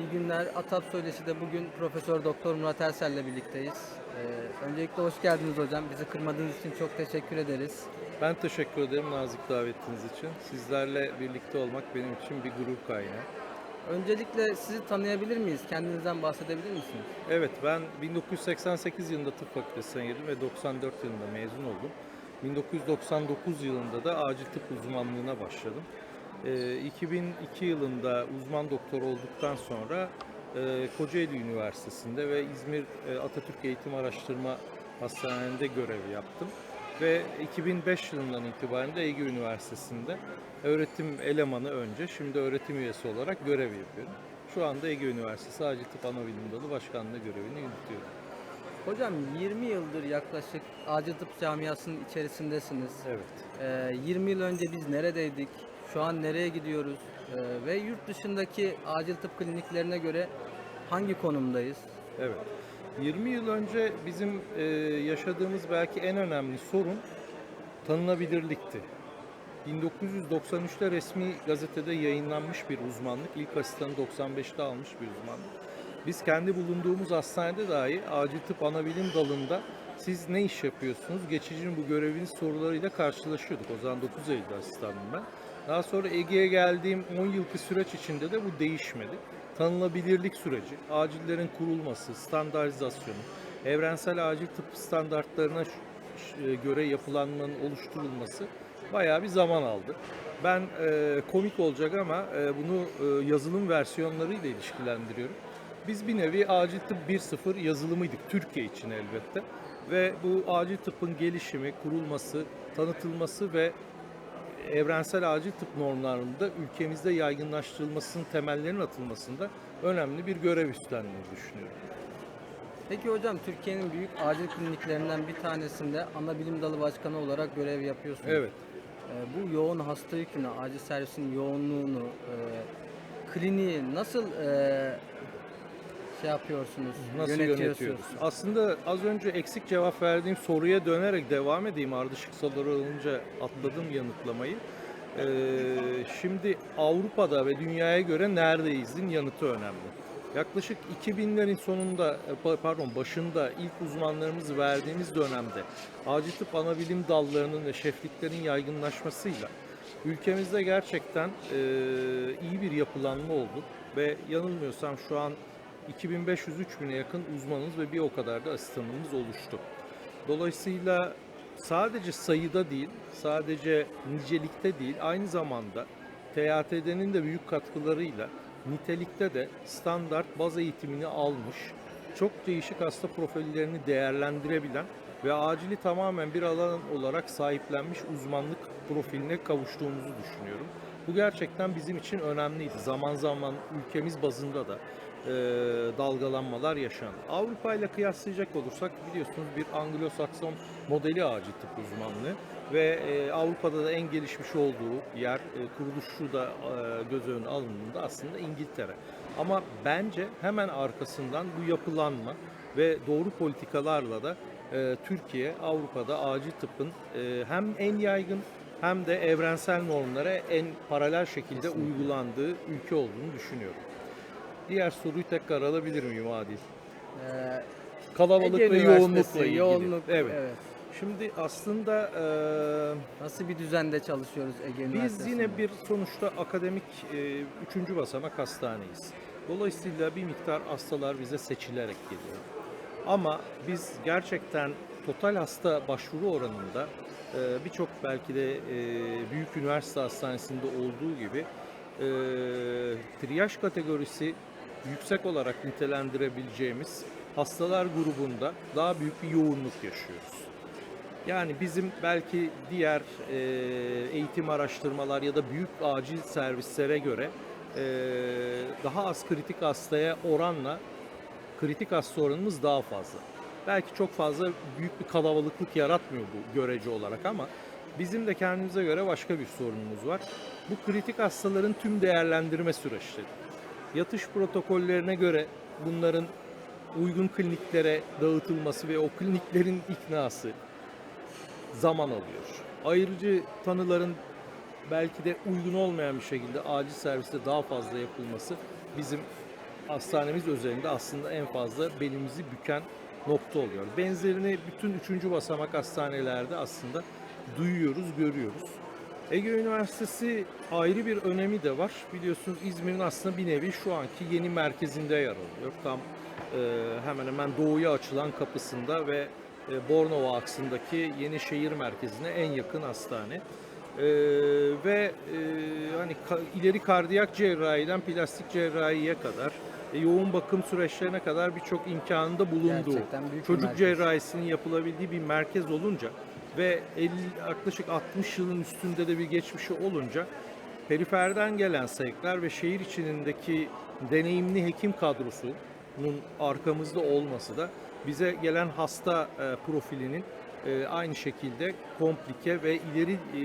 İyi günler. Atap Söyleşi'de bugün Profesör Doktor Murat Ersel'le birlikteyiz. Ee, öncelikle hoş geldiniz hocam. Bizi kırmadığınız için çok teşekkür ederiz. Ben teşekkür ederim nazik davetiniz için. Sizlerle birlikte olmak benim için bir gurur kaynağı. Öncelikle sizi tanıyabilir miyiz? Kendinizden bahsedebilir misiniz? Evet, ben 1988 yılında tıp fakültesine girdim ve 94 yılında mezun oldum. 1999 yılında da acil tıp uzmanlığına başladım. Ee, 2002 yılında uzman doktor olduktan sonra e, Kocaeli Üniversitesi'nde ve İzmir e, Atatürk Eğitim Araştırma Hastanesi'nde görev yaptım. Ve 2005 yılından itibaren de Ege Üniversitesi'nde öğretim elemanı önce, şimdi öğretim üyesi olarak görev yapıyorum. Şu anda Ege Üniversitesi Acil Tıp Anabilim Dalı Başkanlığı görevini yürütüyorum. Hocam 20 yıldır yaklaşık acil tıp camiasının içerisindesiniz. Evet. Ee, 20 yıl önce biz neredeydik? Şu an nereye gidiyoruz? Ee, ve yurt dışındaki acil tıp kliniklerine göre hangi konumdayız? Evet. 20 yıl önce bizim e, yaşadığımız belki en önemli sorun tanınabilirlikti. 1993'te resmi gazetede yayınlanmış bir uzmanlık. İlk asistanı 95'te almış bir uzmanlık. Biz kendi bulunduğumuz hastanede dahi acil tıp anabilim dalında siz ne iş yapıyorsunuz? Geçicinin bu göreviniz sorularıyla karşılaşıyorduk. O zaman 9 Eylül asistanım ben. Daha sonra Ege'ye geldiğim 10 yıllık süreç içinde de bu değişmedi. Tanınabilirlik süreci, acillerin kurulması, standartizasyonu, evrensel acil tıp standartlarına ş- göre yapılanmanın oluşturulması bayağı bir zaman aldı. Ben e, komik olacak ama e, bunu e, yazılım versiyonlarıyla ilişkilendiriyorum. Biz bir nevi acil tıp 1.0 yazılımıydık Türkiye için elbette. Ve bu acil tıpın gelişimi, kurulması, tanıtılması ve evrensel acil tıp normlarında ülkemizde yaygınlaştırılmasının temellerinin atılmasında önemli bir görev üstlendiğini düşünüyorum. Peki hocam Türkiye'nin büyük acil kliniklerinden bir tanesinde ana bilim dalı başkanı olarak görev yapıyorsunuz. Evet. Ee, bu yoğun hasta yükünü, acil servisin yoğunluğunu, e, kliniği nasıl e, şey yapıyorsunuz, Nasıl yönetiyorsunuz? yönetiyoruz? Aslında az önce eksik cevap verdiğim soruya dönerek devam edeyim. Ardışık soruları olunca atladım yanıtlamayı. Ee, şimdi Avrupa'da ve dünyaya göre neredeyizin yanıtı önemli. Yaklaşık 2000'lerin sonunda, e, pa- pardon başında ilk uzmanlarımız verdiğimiz dönemde acil tıp anabilim dallarının ve şefliklerin yaygınlaşmasıyla ülkemizde gerçekten e, iyi bir yapılanma oldu ve yanılmıyorsam şu an 2500-3000'e yakın uzmanımız ve bir o kadar da asistanımız oluştu. Dolayısıyla sadece sayıda değil, sadece nicelikte değil, aynı zamanda TYT'nin de büyük katkılarıyla nitelikte de standart baz eğitimini almış, çok değişik hasta profillerini değerlendirebilen ve acili tamamen bir alan olarak sahiplenmiş uzmanlık profiline kavuştuğumuzu düşünüyorum. Bu gerçekten bizim için önemliydi. Zaman zaman ülkemiz bazında da e, dalgalanmalar yaşandı. Avrupa ile kıyaslayacak olursak biliyorsunuz bir Anglo-Sakson modeli acil tıp uzmanlığı ve e, Avrupa'da da en gelişmiş olduğu yer e, kuruluşu da e, göz önüne alındığında aslında İngiltere. Ama bence hemen arkasından bu yapılanma ve doğru politikalarla da e, Türkiye Avrupa'da acil tıpın e, hem en yaygın hem de evrensel normlara en paralel şekilde uygulandığı ülke olduğunu düşünüyorum. Diğer soruyu tekrar alabilir miyim Adil? Ee, Kalabalık Ege ve yoğunlukla ilgili. yoğunluk, evet. evet. Şimdi aslında e, Nasıl bir düzende çalışıyoruz Ege biz Üniversitesi'nde? yine bir sonuçta akademik e, üçüncü basamak hastaneyiz. Dolayısıyla bir miktar hastalar bize seçilerek geliyor. Ama biz gerçekten total hasta başvuru oranında e, birçok belki de e, büyük üniversite hastanesinde olduğu gibi e, triyaj kategorisi yüksek olarak nitelendirebileceğimiz hastalar grubunda daha büyük bir yoğunluk yaşıyoruz. Yani bizim belki diğer e, eğitim araştırmalar ya da büyük acil servislere göre e, daha az kritik hastaya oranla kritik hasta oranımız daha fazla. Belki çok fazla büyük bir kalabalıklık yaratmıyor bu görece olarak ama bizim de kendimize göre başka bir sorunumuz var. Bu kritik hastaların tüm değerlendirme süreçleri. Yatış protokollerine göre bunların uygun kliniklere dağıtılması ve o kliniklerin iknası zaman alıyor. Ayrıcı tanıların belki de uygun olmayan bir şekilde acil serviste daha fazla yapılması bizim hastanemiz özelinde aslında en fazla belimizi büken nokta oluyor. Benzerini bütün üçüncü basamak hastanelerde aslında duyuyoruz, görüyoruz. Ege Üniversitesi ayrı bir önemi de var. Biliyorsunuz İzmir'in aslında bir nevi şu anki yeni merkezinde yer alıyor. Tam e, hemen hemen doğuya açılan kapısında ve e, Bornova aksındaki yeni şehir merkezine en yakın hastane. E, ve e, hani ka- ileri kardiyak cerrahiden plastik cerrahiye kadar e, yoğun bakım süreçlerine kadar birçok imkanında bulunduğu çocuk merkez. cerrahisinin yapılabildiği bir merkez olunca ve 50, yaklaşık 60 yılın üstünde de bir geçmişi olunca periferden gelen sayıklar ve şehir içindeki deneyimli hekim kadrosunun arkamızda olması da bize gelen hasta e, profilinin e, aynı şekilde komplike ve ileri e,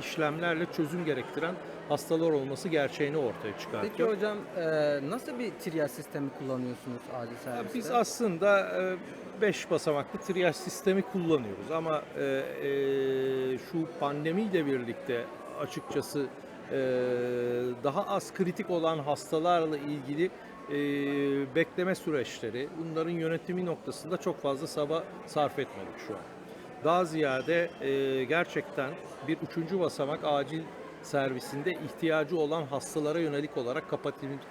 işlemlerle çözüm gerektiren hastalar olması gerçeğini ortaya çıkartıyor. Peki hocam e, nasıl bir triyaj sistemi kullanıyorsunuz acil serviste? Biz aslında 5 basamaklı triyaj sistemi kullanıyoruz ama e, e, şu pandemiyle birlikte açıkçası e, daha az kritik olan hastalarla ilgili e, bekleme süreçleri, bunların yönetimi noktasında çok fazla saba sarf etmedik şu an. Daha ziyade e, gerçekten bir üçüncü basamak acil servisinde ihtiyacı olan hastalara yönelik olarak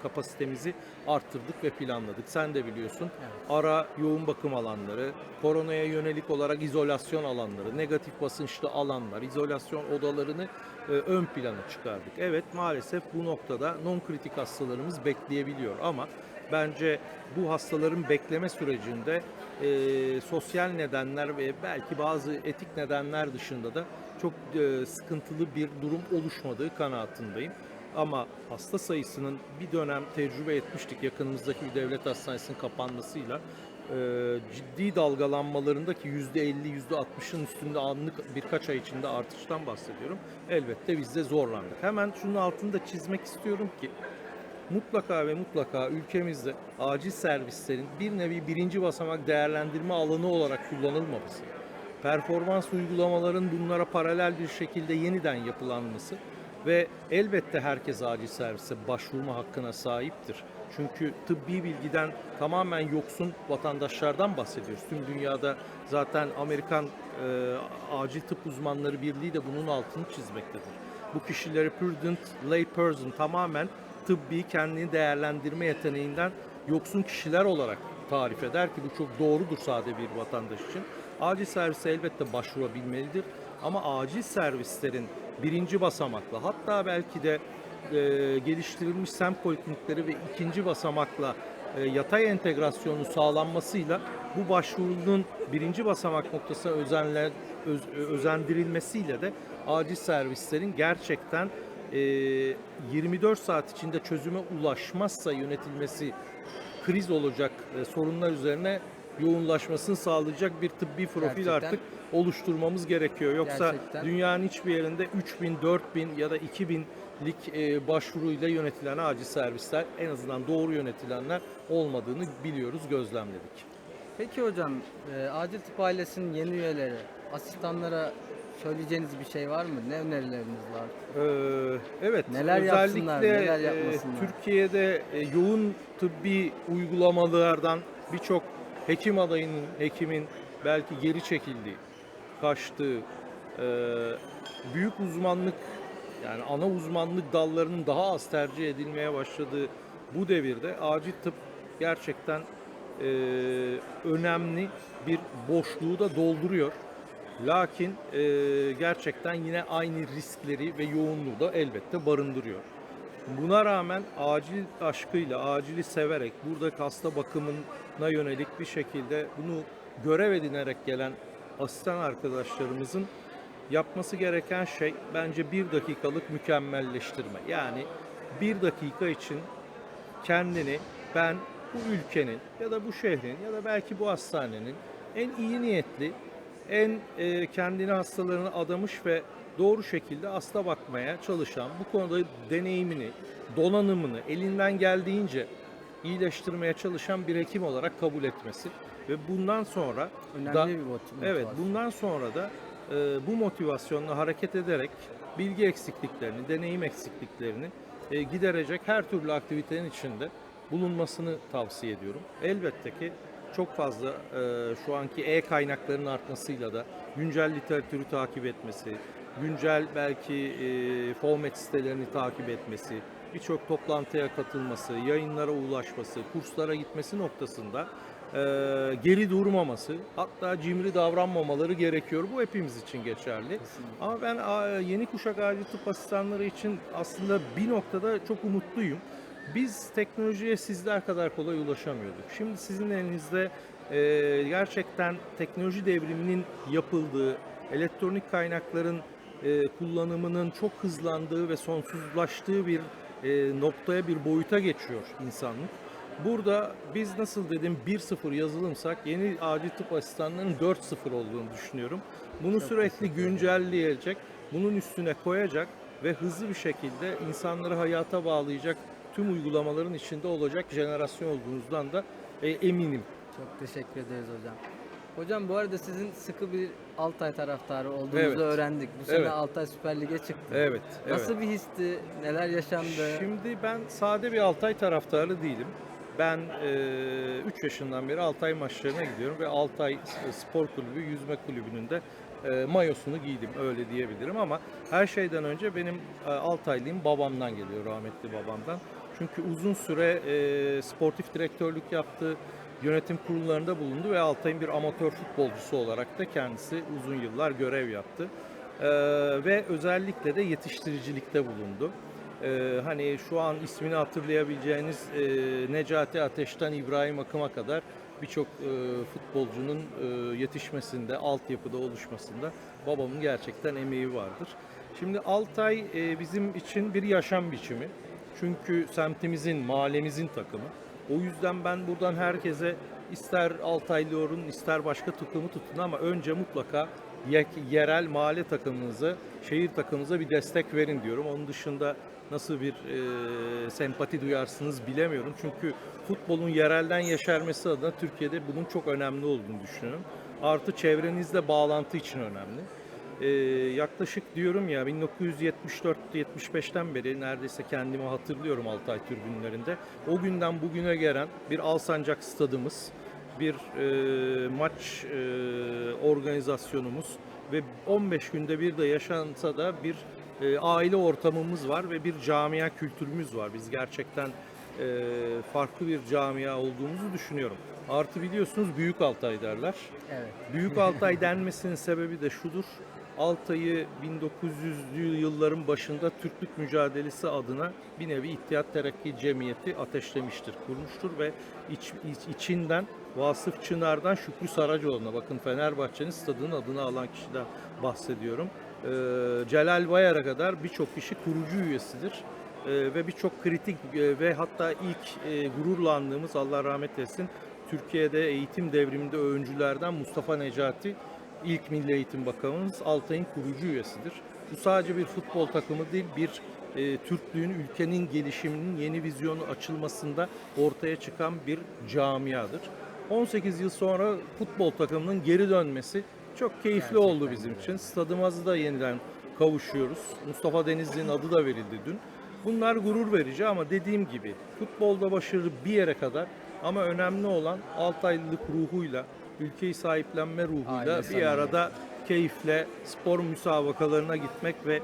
kapasitemizi arttırdık ve planladık. Sen de biliyorsun ara yoğun bakım alanları, koronaya yönelik olarak izolasyon alanları, negatif basınçlı alanlar, izolasyon odalarını e, ön plana çıkardık. Evet maalesef bu noktada non kritik hastalarımız bekleyebiliyor ama bence bu hastaların bekleme sürecinde e, sosyal nedenler ve belki bazı etik nedenler dışında da çok e, sıkıntılı bir durum oluşmadığı kanaatindeyim. Ama hasta sayısının bir dönem tecrübe etmiştik yakınımızdaki bir devlet hastanesinin kapanmasıyla e, ciddi dalgalanmalarındaki %50, %60'ın üstünde anlık birkaç ay içinde artıştan bahsediyorum. Elbette biz de zorlandık. Hemen şunun altını da çizmek istiyorum ki mutlaka ve mutlaka ülkemizde acil servislerin bir nevi birinci basamak değerlendirme alanı olarak kullanılmaması, performans uygulamaların bunlara paralel bir şekilde yeniden yapılanması ve elbette herkes acil servise başvurma hakkına sahiptir. Çünkü tıbbi bilgiden tamamen yoksun vatandaşlardan bahsediyoruz. Tüm dünyada zaten Amerikan e, Acil Tıp Uzmanları Birliği de bunun altını çizmektedir. Bu kişileri prudent lay person tamamen tıbbi kendini değerlendirme yeteneğinden yoksun kişiler olarak tarif eder ki bu çok doğrudur sade bir vatandaş için. Acil servise elbette başvurabilmelidir. Ama acil servislerin birinci basamakla hatta belki de e, geliştirilmiş semt poliklinikleri ve ikinci basamakla e, yatay entegrasyonun sağlanmasıyla bu başvurunun birinci basamak noktasına özenle, öz- özendirilmesiyle de acil servislerin gerçekten e, 24 saat içinde çözüme ulaşmazsa yönetilmesi kriz olacak e, sorunlar üzerine yoğunlaşmasını sağlayacak bir tıbbi profil Gerçekten. artık oluşturmamız gerekiyor. Yoksa Gerçekten. dünyanın hiçbir yerinde 3000, 4000 ya da 2000'lik e, başvuruyla yönetilen acil servisler en azından doğru yönetilenler olmadığını biliyoruz, gözlemledik. Peki hocam e, acil tıp ailesinin yeni üyeleri, asistanlara söyleyeceğiniz bir şey var mı? Ne önerileriniz var? Ee, evet. Neler yapsınlar, neler e, yapmasınlar? Türkiye'de e, yoğun tıbbi uygulamalardan birçok hekim adayının, hekimin belki geri çekildiği, kaçtığı, e, büyük uzmanlık yani ana uzmanlık dallarının daha az tercih edilmeye başladığı bu devirde acil tıp gerçekten e, önemli bir boşluğu da dolduruyor. Lakin e, gerçekten yine aynı riskleri ve yoğunluğu da elbette barındırıyor. Buna rağmen acil aşkıyla, acili severek, buradaki hasta bakımına yönelik bir şekilde bunu görev edinerek gelen asistan arkadaşlarımızın yapması gereken şey bence bir dakikalık mükemmelleştirme. Yani bir dakika için kendini ben bu ülkenin ya da bu şehrin ya da belki bu hastanenin en iyi niyetli, en e, kendini hastalarına adamış ve doğru şekilde hasta bakmaya çalışan, bu konuda deneyimini, donanımını elinden geldiğince iyileştirmeye çalışan bir hekim olarak kabul etmesi ve bundan sonra Önemli da- bir motiv- Evet, motivasyon. bundan sonra da e, bu motivasyonla hareket ederek bilgi eksikliklerini, deneyim eksikliklerini e, giderecek her türlü aktivitenin içinde bulunmasını tavsiye ediyorum. Elbette ki çok fazla e, şu anki e-kaynakların artmasıyla da güncel literatürü takip etmesi, güncel belki e, format sitelerini takip etmesi, birçok toplantıya katılması, yayınlara ulaşması, kurslara gitmesi noktasında e, geri durmaması, hatta cimri davranmamaları gerekiyor. Bu hepimiz için geçerli. Ama ben a, yeni kuşak acil tıp asistanları için aslında bir noktada çok umutluyum. Biz teknolojiye sizler kadar kolay ulaşamıyorduk. Şimdi sizin elinizde e, gerçekten teknoloji devriminin yapıldığı, elektronik kaynakların e, kullanımının çok hızlandığı ve sonsuzlaştığı bir e, noktaya, bir boyuta geçiyor insanlık. Burada biz nasıl dedim 1.0 yazılımsak yeni acil tıp asistanlarının 4.0 olduğunu düşünüyorum. Bunu sürekli güncelleyecek, bunun üstüne koyacak ve hızlı bir şekilde insanları hayata bağlayacak tüm uygulamaların içinde olacak jenerasyon olduğunuzdan da e, eminim. Çok teşekkür ederiz hocam. Hocam bu arada sizin sıkı bir Altay taraftarı olduğunuzu Evet. öğrendik. Bu sene Evet. Altay Süper Lig'e çıktı. Evet, evet. Nasıl bir histi? Neler yaşandı? Şimdi ben sade bir Altay taraftarı değilim. Ben 3 yaşından beri Altay maçlarına gidiyorum ve Altay Spor Kulübü Yüzme Kulübü'nün de e, mayosunu giydim öyle diyebilirim ama her şeyden önce benim e, Altaylıyım babamdan geliyor rahmetli babamdan. Çünkü uzun süre e, sportif direktörlük yaptı, yönetim kurullarında bulundu ve Altay'ın bir amatör futbolcusu olarak da kendisi uzun yıllar görev yaptı. E, ve özellikle de yetiştiricilikte bulundu. Ee, hani şu an ismini hatırlayabileceğiniz e, Necati Ateş'ten İbrahim Akım'a kadar birçok e, futbolcunun e, yetişmesinde, altyapıda oluşmasında babamın gerçekten emeği vardır. Şimdi Altay e, bizim için bir yaşam biçimi. Çünkü semtimizin, mahallemizin takımı. O yüzden ben buradan herkese ister Altaylı olun, ister başka takımı tutun ama önce mutlaka ye- yerel mahalle takımınıza, şehir takımınıza bir destek verin diyorum. Onun dışında nasıl bir e, sempati duyarsınız bilemiyorum. Çünkü futbolun yerelden yeşermesi adına Türkiye'de bunun çok önemli olduğunu düşünüyorum. Artı çevrenizle bağlantı için önemli. Ee, yaklaşık diyorum ya 1974-75'ten beri neredeyse kendimi hatırlıyorum Altay tribünlerinde. O günden bugüne gelen bir Alsancak stadımız, bir e, maç e, organizasyonumuz ve 15 günde bir de yaşansa da bir e, aile ortamımız var ve bir camia kültürümüz var. Biz gerçekten e, farklı bir camia olduğumuzu düşünüyorum. Artı biliyorsunuz Büyük Altay derler. Evet. Büyük Altay denmesinin sebebi de şudur. Altay'ı 1900'lü yılların başında Türklük mücadelesi adına bir nevi İttihat Terakki Cemiyeti ateşlemiştir, kurmuştur ve iç, iç- içinden Vasıf Çınar'dan Şükrü Saracoğlu'na bakın Fenerbahçe'nin stadının adını alan kişiden bahsediyorum. Ee, Celal Bayar'a kadar birçok kişi kurucu üyesidir. Ee, ve birçok kritik e, ve hatta ilk e, gururlandığımız Allah rahmet etsin Türkiye'de eğitim devriminde öncülerden Mustafa Necati ilk Milli Eğitim Bakanımız Altay'ın kurucu üyesidir. Bu sadece bir futbol takımı değil, bir e, Türklüğün, ülkenin gelişiminin yeni vizyonu açılmasında ortaya çıkan bir camiadır. 18 yıl sonra futbol takımının geri dönmesi çok keyifli Gerçekten oldu bizim için. Stadımızı da yeniden kavuşuyoruz. Mustafa Denizli'nin adı da verildi dün. Bunlar gurur verici ama dediğim gibi futbolda başarı bir yere kadar ama önemli olan Altaylılık ruhuyla, ülkeyi sahiplenme ruhuyla Aile bir arada keyifle spor müsabakalarına gitmek ve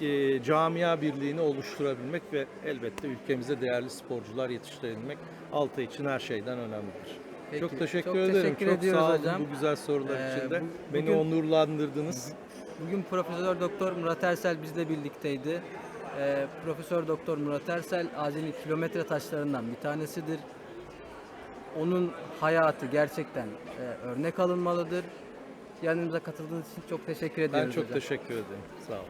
e, camia birliğini oluşturabilmek ve elbette ülkemize değerli sporcular yetiştirebilmek Altay için her şeyden önemlidir. Peki, çok teşekkür çok ederim. teşekkür çok sağ olun hocam. bu güzel sorular Ee, için de. bu- Beni bugün- onurlandırdınız. Bugün Profesör Doktor Murat Ersel bizle birlikteydi. Ee, Profesör Doktor Murat Ersel acil kilometre taşlarından bir tanesidir. Onun hayatı gerçekten e, örnek alınmalıdır. Yanımıza katıldığınız için çok teşekkür Ben ediyoruz çok hocam. teşekkür ederim. Sağ olun.